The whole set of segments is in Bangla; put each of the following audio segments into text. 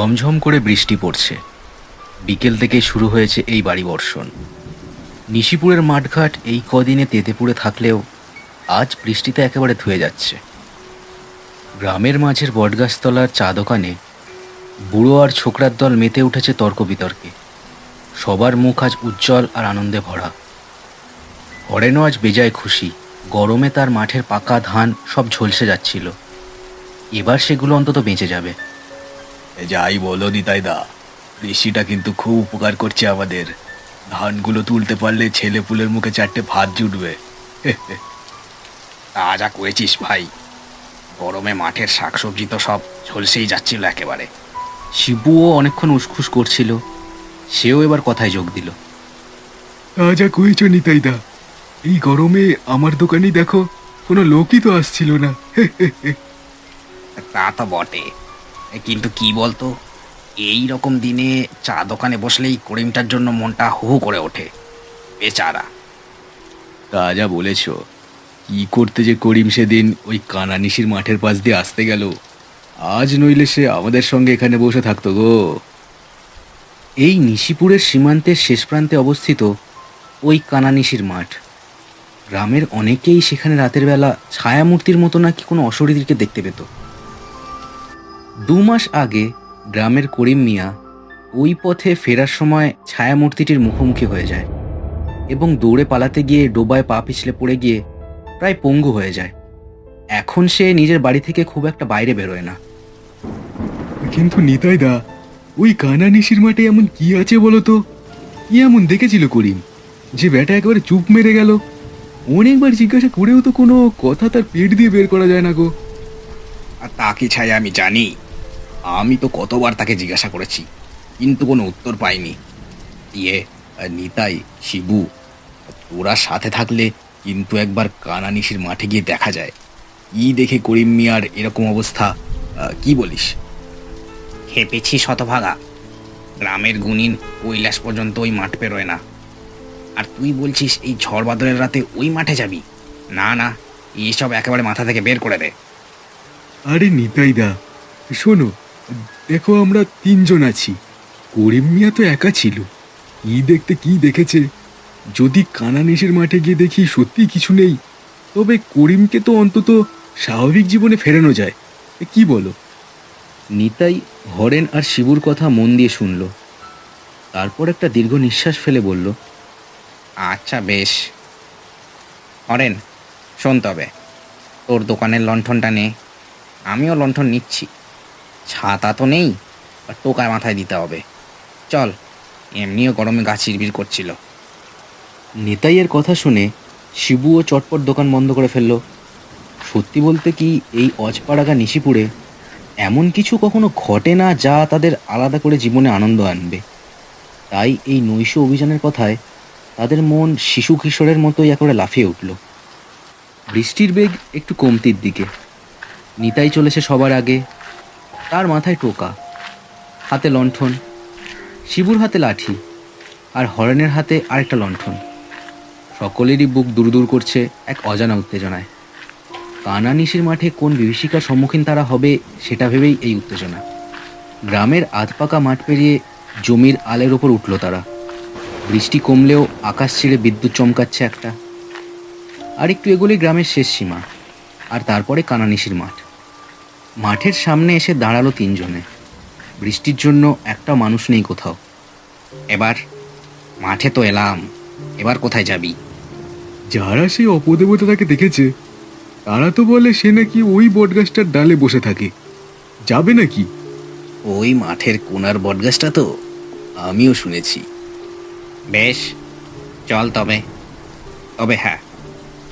ঝমঝম করে বৃষ্টি পড়ছে। বিকেল থেকে শুরু হয়েছে এই বাড়ি বর্ষণ। নিশিপুরের মাঠঘাট এই কদিনে তেতেপুরে থাকলেও আজ বৃষ্টিতে একেবারে ধুয়ে যাচ্ছে। গ্রামের মাঝের বটগাছতলার চা দোকানে বুড়ো আর ছোকরার দল মেতে উঠেছে তর্ক বিতর্কে। সবার মুখ আজ উজ্জ্বল আর আনন্দে ভরা। হরেনও আজ বেজায় খুশি। গরমে তার মাঠের পাকা ধান সব ঝলসে যাচ্ছিল। এবার সেগুলো অন্তত বেঁচে যাবে। যাই বলো নিতাই দা কৃষিটা কিন্তু খুব উপকার করছে আমাদের। ধানগুলো তুলতে পারলে ছেলে পুলের মুখে চারটে ভাত জুটবে। তা যা করেছিস ভাই। গরমে মাঠের শাকসবজি তো সব ঝলসেই যাচ্ছিল একেবারে। শিবুও অনেকক্ষণ উসখুস করছিল সেও এবার কথায় যোগ দিল। তাজা কইছ নিতাইদা এই গরমে আমার দোকানেই দেখো কোনো লোকই তো আসছিল না। তা তো বটে কিন্তু কি বলতো? এই রকম দিনে চা দোকানে বসলেই করিমটার জন্য মনটা হু করে ওঠে। বেচারা। তা যা বলেছ। কি করতে যে করিম সেদিন ওই কানানিশির মাঠের পাশ দিয়ে আসতে গেল? আজ নইলে সে আমাদের সঙ্গে এখানে বসে থাকতো গো। এই নিশিপুরের সীমান্তের শেষ প্রান্তে অবস্থিত ওই কানানিশির মাঠ। গ্রামের অনেকেই সেখানে রাতের বেলা ছায়ামূর্তির মতো নাকি কোনো অশরীরকে দেখতে পেত। দু মাস আগে গ্রামের করিম মিয়া ওই পথে ফেরার সময় ছায়ামূর্তিটির মুখোমুখি হয়ে যায় এবং দৌড়ে পালাতে গিয়ে ডোবায় পা পিছলে পড়ে গিয়ে প্রায় পঙ্গু হয়ে যায়। এখন সে নিজের বাড়ি থেকে খুব একটা বাইরে বেরোয় না। কিন্তু নিতাইদা ওই কানানিশির মাঠে এমন কি আছে বলো তো? কি এমন দেখেছিল করিম? যে ব্যাটা একেবারে চুপ মেরে গেল। অনেকবার জিজ্ঞাসা করেও তো কোনো কথা তার পেট দিয়ে বের করা যায় না গো। আর তা কি ছাই আমি জানি? আমি তো কতবার তাকে জিজ্ঞাসা করেছি কিন্তু কোনো উত্তর পাইনি। ইয়ে নিতাই শিবু তোরা সাথে থাকলে কিন্তু একবার কানানিশির মাঠে গিয়ে দেখা যায়। ই দেখে করিম মিয়ার এরকম অবস্থা কি বলিস? খেপেছি শতভাগা। গ্রামের গুণিন কৈলাস পর্যন্ত ওই মাঠ পেরোয় না। আর তুই বলছিস এই ঝড় বাদলের রাতে ওই মাঠে যাবি? না না এইসব একেবারে মাথা থেকে বের করে দে। আরে নিতাইদা শোনো দেখো আমরা তিনজন আছি। করিম মিয়া তো একা ছিল। কি দেখতে কি দেখেছে? যদি কানানিসের মাঠে গিয়ে দেখি সত্যি কিছু নেই তবে করিমকে তো অন্তত স্বাভাবিক জীবনে ফেরানো যায়। এ কি বলো? নিতাই হরেন আর শিবুর কথা মন দিয়ে শুনল। তারপর একটা দীর্ঘ নিঃশ্বাস ফেলে বলল আচ্ছা বেশ। হরেন শোন তবে। তোর দোকানের লণ্ঠনটা নে। আমিও লণ্ঠন নিচ্ছি। ছাতা তো নেই, আর টোকায় মাথায় দিতে হবে। চল, এমনিও গরমে গাছ চিরবির করছিল। নিতাইয়ের কথা শুনে শিবুও চটপট দোকান বন্ধ করে ফেলল। সত্যি বলতে কি এই অজপাড়াগা নিশিপুরে এমন কিছু কখনো ঘটে না যা তাদের আলাদা করে জীবনে আনন্দ আনবে? তাই এই নৈশ অভিযানের কথায় তাদের মন শিশু কিশোরের মতোই একেবারে লাফিয়ে উঠল। বৃষ্টির বেগ একটু কমতির দিকে। নিতাই চলেছে সবার আগে। তার মাথায় টোকা, হাতে লণ্ঠন, শিবুর হাতে লাঠি, আর হরেনের হাতে আরেকটা লণ্ঠন। সকলেরই বুক দূর করছে এক অজানা উত্তেজনায়। কানানিশির মাঠে কোন বিভীষিকার সম্মুখীন তারা হবে সেটা ভেবেই এই উত্তেজনা। গ্রামের আধপাকা মাঠ পেরিয়ে জমির আলের ওপর উঠল তারা। বৃষ্টি কমলেও আকাশ ছেড়ে বিদ্যুৎ চমকাচ্ছে একটা। আর একটু এগোলে গ্রামের শেষ সীমা, আর তারপরে কানানিশির মাঠ। মাঠের সামনে এসে দাঁড়াল তিনজনে। বৃষ্টির জন্য একটা মানুষ নেই কোথাও। এবার মাঠে তো এলাম এবার কোথায় যাবি? যারা সেই অপদেবতাকে দেখেছে তারা তো বলে সে নাকি ওই বটগাছটার ডালে বসে থাকে। যাবে নাকি? ওই মাঠের কোনার বটগাছটা তো আমিও শুনেছি। বেশ চল তবে। তবে হ্যাঁ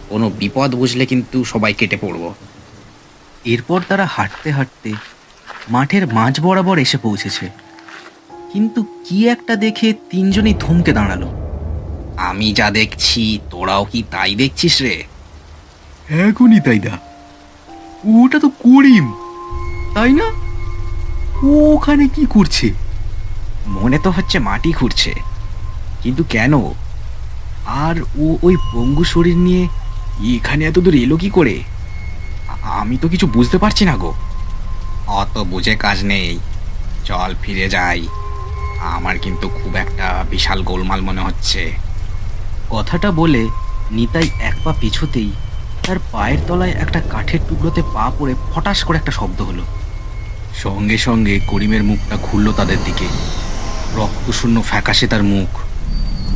কোনো বিপদ বুঝলে কিন্তু সবাই কেটে পড়ব। এরপর তারা হাঁটতে হাঁটতে মাঠের মাঝ বরাবর এসে পৌঁছেছে। কিন্তু কি একটা দেখে তিনজনই থমকে দাঁড়াল। আমি যা দেখছি তোরাও কি তাই দেখছিস রে? হ্যাঁ তাই নিতাইদা ওটা তো করিম তাই না? ও ওখানে কি করছে? মনে তো হচ্ছে মাটি খুঁড়ছে। কিন্তু কেন? আর ও ওই পঙ্গু শরীর নিয়ে এখানে এত দূর এলো কি করে? আমি তো কিছু বুঝতে পারছি না গো। অত বুঝে কাজ নেই। চল ফিরে যাই। আমার কিন্তু খুব একটা বিশাল গোলমাল মনে হচ্ছে। কথাটা বলে নিতাই এক পা পিছুতেই তার পায়ের তলায় একটা কাঠের টুকরোতে পা পড়ে ফটাস করে একটা শব্দ হলো। সঙ্গে সঙ্গে করিমের মুখটা খুললো তাদের দিকে। রক্তশূন্য ফ্যাকাশে তার মুখ।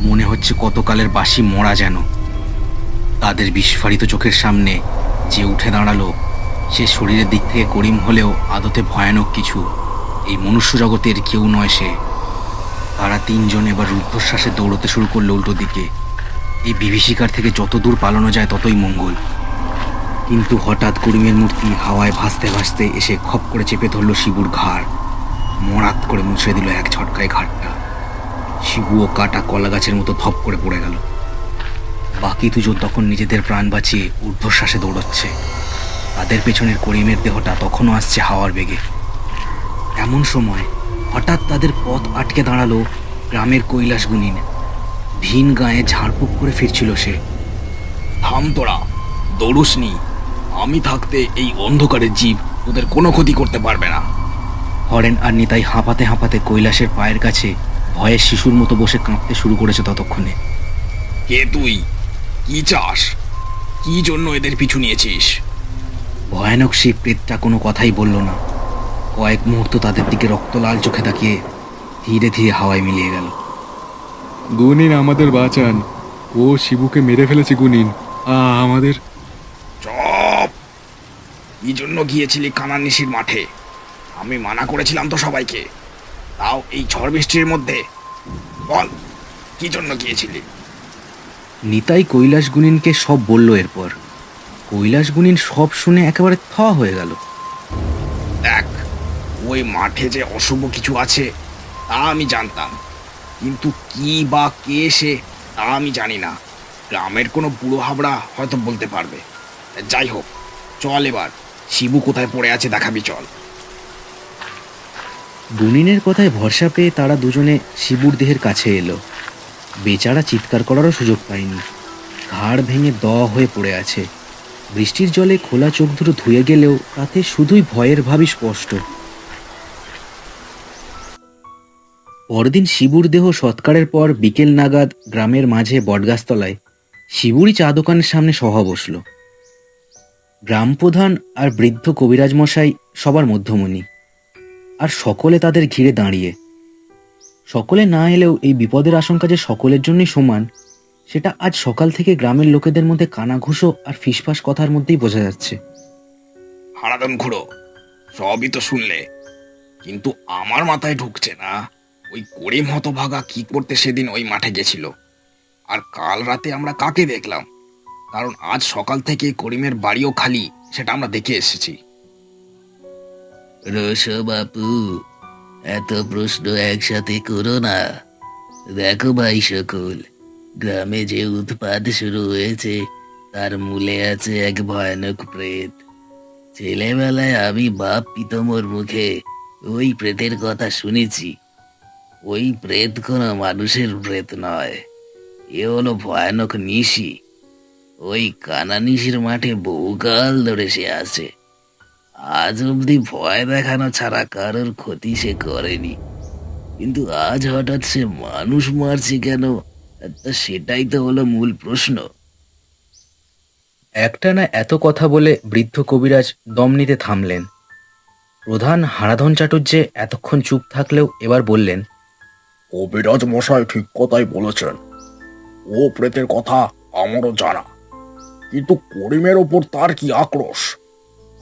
মনে হচ্ছে কতকালের বাসি মরা যেন। তাদের বিস্ফারিত চোখের সামনে যে উঠে দাঁড়াল, সে শরীরের দিক থেকে করিম হলেও আদতে ভয়ানক কিছু। এই মনুষ্য জগতের কেউ নয় সে। তারা তিনজন এবার রুদ্ধশ্বাসে দৌড়তে শুরু করল উল্টো দিকে। এই বিভীষিকার থেকে যত দূর পালানো যায় ততই মঙ্গল। কিন্তু হঠাৎ করিমের মূর্তি হাওয়ায় ভাসতে ভাসতে এসে খপ করে চেপে ধরলো শিবুর ঘাড়। মরাত করে মুছে দিল এক ঝটকায় ঘাটটা। শিবুও কাটা কলা গাছের মতো থপ করে পড়ে গেল। বাকি দুজন তখন নিজেদের প্রাণ বাঁচিয়ে ঊর্ধ্বশ্বাসে দৌড়চ্ছে। তাদের পেছনের করিমের দেহটা তখনও আসছে হাওয়ার বেগে। এমন সময় হঠাৎ তাদের পথ আটকে দাঁড়াল গ্রামের কৈলাস গুনিন ভিন গায়ে ঝাড়ফুঁক করে ফিরছিল সে। থাম তোরা, দৌড়ুসনি। আমি থাকতে এই অন্ধকারের জীব তোদের কোনো ক্ষতি করতে পারবে না। হরেন আর নিতাই হাঁপাতে হাঁপাতে কৈলাসের পায়ের কাছে ভয়ের শিশুর মতো বসে কাঁপতে শুরু করেছে ততক্ষণে। কে তুই? কি চাস? কি জন্য এদের পিছু নিয়েছিস? ভয়ানক সেই প্রেতটা কোনো কথাই বলল না। কয়েক মুহূর্ত তাদের দিকে রক্ত লাল চোখে তাকিয়ে ধীরে ধীরে হাওয়ায় মিলিয়ে গেল। গুনিন আমাদের বাঁচান। ও শিবুকে মেরে ফেলেছে গুনিন আ আমাদের চপ! কি জন্য গিয়েছিলি কানানিসির মাঠে? আমি মানা করেছিলাম তো সবাইকে। তাও এই ঝড় বৃষ্টির মধ্যে। বল কি জন্য গিয়েছিলি? নিতাই কৈলাস গুনিনকে সব বলল এরপর। কৈলাস গুনিন সব শুনে একেবারে থ হয়ে গেল। দেখ ওই মাঠে যে অশুভ কিছু আছে তা আমি জানতাম। কিন্তু কি বা কে সে তা আমি জানি না। গ্রামের কোনো বুড়ো হাবড়া হয়তো বলতে পারবে। যাই হোক চল এবার। শিবু কোথায় পড়ে আছে দেখাবি চল। গুনিনের কথায় ভরসা পেয়ে তারা দুজনে শিবুর দেহের কাছে এলো। বেচারা চিৎকার করারও সুযোগ পায়নি। ঘাড় ভেঙে দ হয়ে পড়ে আছে। বৃষ্টির জলে খোলা চোখ দুটো ধুয়ে গেলেও তাতে শুধুই ভয়ের ভাবই স্পষ্ট। পরদিন শিবুর দেহ সৎকারের পর বিকেল নাগাদ গ্রামের মাঝে বটগাছতলায় শিবুরই চা দোকানের সামনে সভা বসল। গ্রাম প্রধান আর বৃদ্ধ কবিরাজ মশাই সবার মধ্যমণি। আর সকলে তাদের ঘিরে দাঁড়িয়ে সকলে না এলেও এই বিপদের আশঙ্কা যে সকলের জন্যই সমান সেটা আজ সকাল থেকে গ্রামের লোকেদের মধ্যে কানাঘুষো আর ফিসফাস কথার মধ্যেই বোঝা যাচ্ছে। হারাদন খুড়ো সবই তো শুনলে। কিন্তু আমার মাথায় ঢুকছে না ওই করিম হতভাগা কি করতে সেদিন ওই মাঠে গেছিল। আর কাল রাতে আমরা কাকে দেখলাম? কারণ আজ সকাল থেকে করিমের বাড়িও খালি সেটা আমরা দেখে এসেছি। রোশ বাপু এত প্রশ্ন একসাথে করো না। দেখো ভাই সকল, গ্রামে যে উৎপাদ শুরু হয়েছে, তার মূলে আছে এক ভয়ানক প্রেত। ছেলেবেলায় আমি বাপ পিতমর মুখে ওই প্রেতের কথা শুনেছি। ওই প্রেত কোনো মানুষের প্রেত নয়, এ হলো ভয়ানক নিশি। ওই কানা নিশির মাঠে বহুকাল ধরে সে আছে। আজ অবধি ভয় দেখানো ছাড়া কারোর ক্ষতি সে করেনি। কিন্তু আজ হঠাৎ সে মানুষ মারছে কেন? তা সেটাই তো হলো মূল প্রশ্ন। একটানা এত কথা বলে বৃদ্ধ কবিরাজ দম নিতে থামলেন। প্রধান হারাধন চাটুর্যে এতক্ষণ চুপ থাকলেও এবার বললেন কবিরাজ মশাই ঠিক কথাই বলেছেন। ও প্রেতের কথা আমারও জানা। কিন্তু করিমের ওপর তার কি আক্রোশ?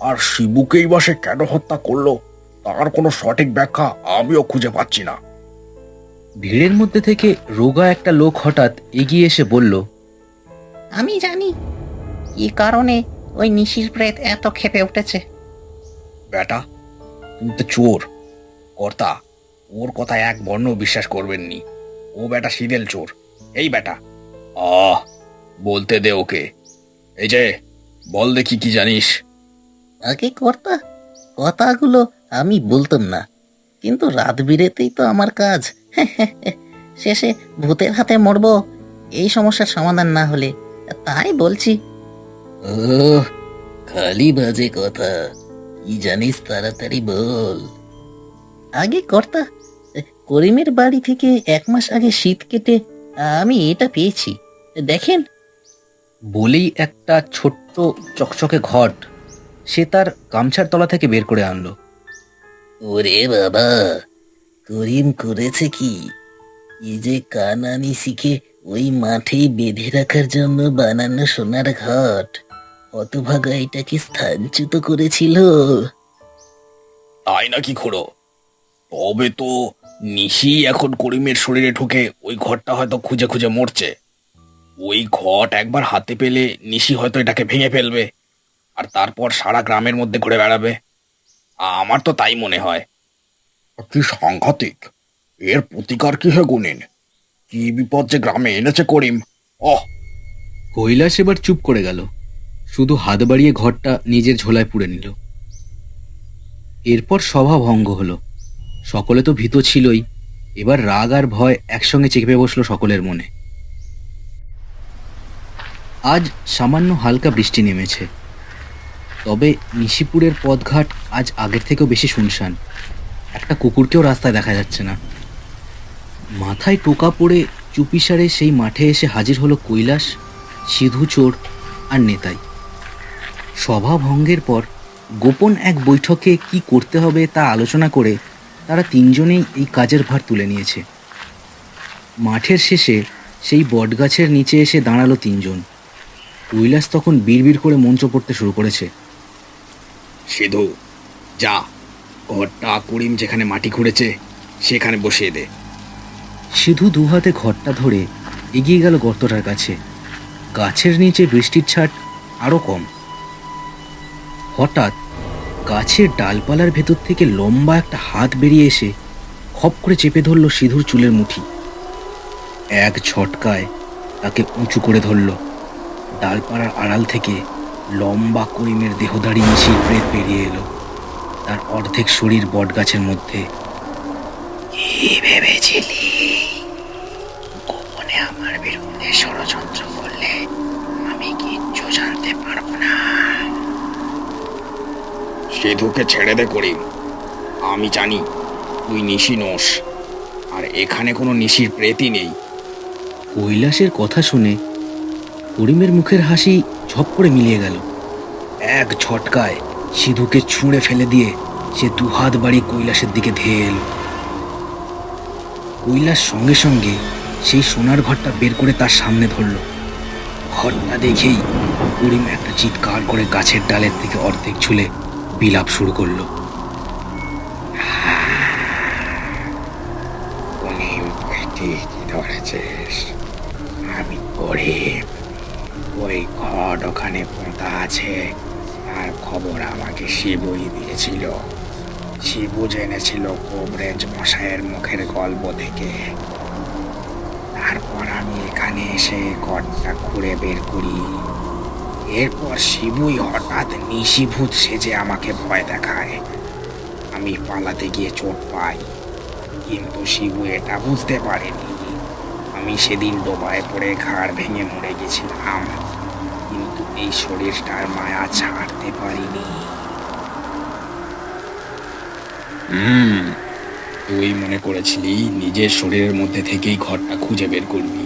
আর শিবুকেই বা সে কেন হত্যা করল তার কোনো সঠিক ব্যাখ্যা আমিও খুঁজে পাচ্ছি না। ভিড়ের মধ্যে থেকে রোগা একটা লোক হঠাৎ এগিয়ে এসে বলল আমি জানি কি কারণে ওই নিশির প্রেত এত ক্ষেপে উঠেছে। বেটা তুমি তো চোর। কর্তা ওর কথা এক বর্ণ বিশ্বাস করবেন নি ও বেটা সিদেল চোর। এই বেটা আহ বলতে দে ওকে। এই যে বল দেখি কি জানিস। আগে কর্তা কথাগুলো আমি বলতাম না। কিন্তু রাত বিরেতেই তো আমার কাজ। শেষে ভূতের হাতে মরবো। এই সমস্যার সমাধান না হলে তাই বলছি। ও খালি বাজে কথা। কি জানিস তাড়াতাড়ি বল। আগে কর্তা করিমের বাড়ি থেকে এক মাস আগে শীত কেটে আমি এটা পেয়েছি। দেখেন। বলেই একটা ছোট্ট চকচকে ঘট। সে তার গামছার তলা থেকে বের করে আনলো। ওরে বাবা করিম করেছে কি? এই যে কানানি শিখে ওই মাঠেই বেঁধে রাখার জন্য বানানো সোনার ঘট। হতভাগা এটাকে স্থানচ্যুত করেছিল। তাই নাকি খুড়ো? তবে তো নিশি এখন করিমের শরীরে ঢুকে ওই ঘরটা হয়তো খুঁজে খুঁজে মরছে। ওই ঘট একবার হাতে পেলে নিশি হয়তো এটাকে ভেঙে ফেলবে। আর তারপর সারা গ্রামের মধ্যে ঘুরে বেড়াবে। আমার তো তাই মনে হয়। কি সাংঘাতিক। এর প্রতিকার কি হয় গুনিন কি বিপদ যে গ্রামে এনেছে করিম? অহ কৈলাস এবার চুপ করে গেল। শুধু হাত বাড়িয়ে ঘরটা নিজের ঝোলায় পুড়ে নিল। এরপর সভা ভঙ্গ হলো। সকলে তো ভীত ছিলই। এবার রাগ আর ভয় একসঙ্গে চেপে বসল সকলের মনে। আজ সামান্য হালকা বৃষ্টি নেমেছে। তবে নিশিপুরের পথঘাট আজ আগের থেকেও বেশি শুনশান। একটা কুকুরকেও রাস্তায় দেখা যাচ্ছে না। মাথায় টোকা পড়ে চুপিসারে সেই মাঠে এসে হাজির হলো কৈলাস, সিধু চোর আর নেতাই। সভা ভঙ্গের পর গোপন এক বৈঠকে কি করতে হবে তা আলোচনা করে তারা তিনজনেই এই কাজের ভার তুলে নিয়েছে। মাঠের শেষে সেই বটগাছের নিচে এসে দাঁড়াল তিনজন। কৈলাস তখন বিড়বিড় করে মঞ্চ পড়তে শুরু করেছে। সিধু। যা ঘরটা করিম যেখানে মাটি খুঁড়েছে, সেখানে বসিয়ে দে। সিধু দুহাতে ঘরটা ধরে এগিয়ে গেল গর্তটার কাছে। গাছের নিচে বৃষ্টির ছাট আরও কম। হঠাৎ গাছের ডালপালার ভেতর থেকে লম্বা একটা হাত বেরিয়ে এসে খপ করে চেপে ধরল সিধুর চুলের মুঠি। এক ঝটকায় তাকে উঁচু করে ধরল। ডালপালার আড়াল থেকে লম্বা করিমের দেহদাড়ি মিছিল প্রেত বেরিয়ে এলো। তার অর্ধেক শরীর বটগাছের মধ্যে। কি ভেবেছিলি? গোপনে আমার বিরুদ্ধে ষড়যন্ত্র করলে আমি কিচ্ছু জানতে পারব না। সিধুকে ছেড়ে দে করিম। আমি জানি তুই নিশি নোস আর এখানে কোনো নিশির প্রেতই নেই। কৈলাসের কথা শুনে করিমের মুখের হাসি ঝপ করে মিলিয়ে গেল। এক ঝটকায় সিধুকে ছুঁড়ে ফেলে দিয়ে সে দুহাত বাড়ি কৈলাসের দিকে ধেয়ে এলো। কৈলাস সঙ্গে সঙ্গে সেই সোনার ঘরটা বের করে তার সামনে ধরল। ঘরটা দেখেই করিম একটা চিৎকার করে গাছের ডালের থেকে অর্ধেক ঝুলে বিলাপ শুরু করল। আমি করিম ওই ঘর ওখানে পোঁতা আছে। আর খবর আমাকে শিবই দিয়েছিল। শিবু জেনেছিল কবরেজ মশাইয়ের মুখের গল্প থেকে। তারপর আমি এখানে এসে ঘরটা খুঁড়ে বের করি। এরপর শিবুই হঠাৎ নিশিভূত সেজে আমাকে ভয় দেখায়। আমি পালাতে গিয়ে চোট পাই, কিন্তু শিবু এটা বুঝতে পারেনি। আমি সেদিন ডোবায় পড়ে ঘাড় ভেঙে মরে গেছিলাম। এই শরীরটার মায়া ছাড়তে পারিনি। হুম তুই মনে করেছিলি নিজের শরীরের মধ্যে থেকেই ঘরটা খুঁজে বের করবি।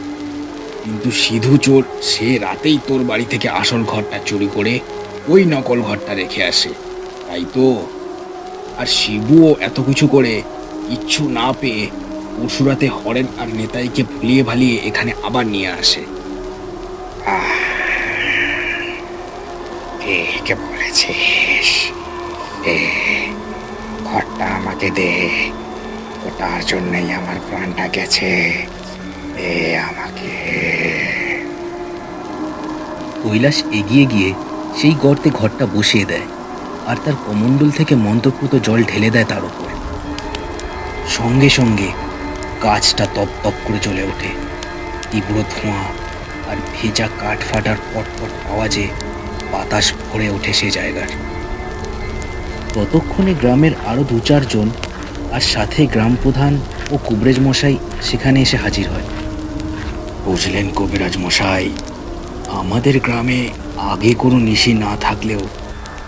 কিন্তু সিধু চোর সে রাতেই তোর বাড়ি থেকে আসল ঘরটা চুরি করে ওই নকল ঘরটা রেখে আসে। তাই তো? আর শিবুও এত কিছু করে ইচ্ছু না পেয়ে পরশুরাতে হরেন আর নেতাইকে ভুলিয়ে ভালিয়ে এখানে আবার নিয়ে আসে। আহ, ঠিক বলেছিস। দে ঘরটা আমাকে দে। ওটার জন্যই আমার প্রাণটা গেছে। এ, আমাকে। কৈলাস এগিয়ে গিয়ে সেই গর্তে ঘরটা বসিয়ে দেয় আর তার কমণ্ডল থেকে মন্ত্রপুত জল ঢেলে দেয় তার উপর। সঙ্গে সঙ্গে গাছটা তপ তপ করে চলে ওঠে। তীব্র ধোঁয়া আর ভেজা কাঠ ফাটার পটপট আওয়াজে বাতাস ভরে ওঠে সে জায়গার। ততক্ষণে গ্রামের আরও দু চারজন আর সাথে গ্রাম প্রধান ও কুবরেজ মশাই সেখানে এসে হাজির হয়। বুঝলেন কবিরাজ মশাই, আমাদের গ্রামে আগে কোনো নিশি না থাকলেও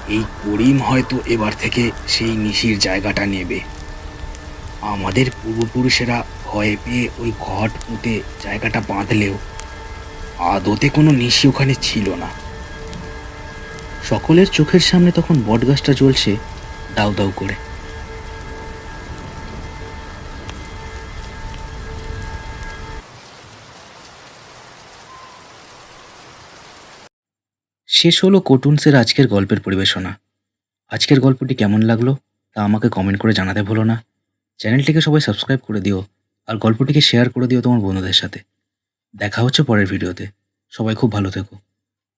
এই করিম হয়তো এবার থেকে সেই নিশির জায়গাটা নেবে। আমাদের পূর্বপুরুষেরা ভয় পেয়ে ওই ঘট পুঁতে জায়গাটা বাঁধলেও আদতে কোনো নিশি ওখানে ছিল না। সকলের চোখের সামনে তখন বটগাছটা জ্বলছে দাউ দাউ করে। শেষ হলো কোটুন্সের আজকের গল্পের পরিবেশনা। আজকের গল্পটি কেমন লাগল তা আমাকে কমেন্ট করে জানাতে ভুলো না। চ্যানেলটিকে সবাই সাবস্ক্রাইব করে দিও আর গল্পটিকে শেয়ার করে দিও তোমার বন্ধুদের সাথে। দেখা হচ্ছে পরের ভিডিওতে। সবাই খুব ভালো থেকো।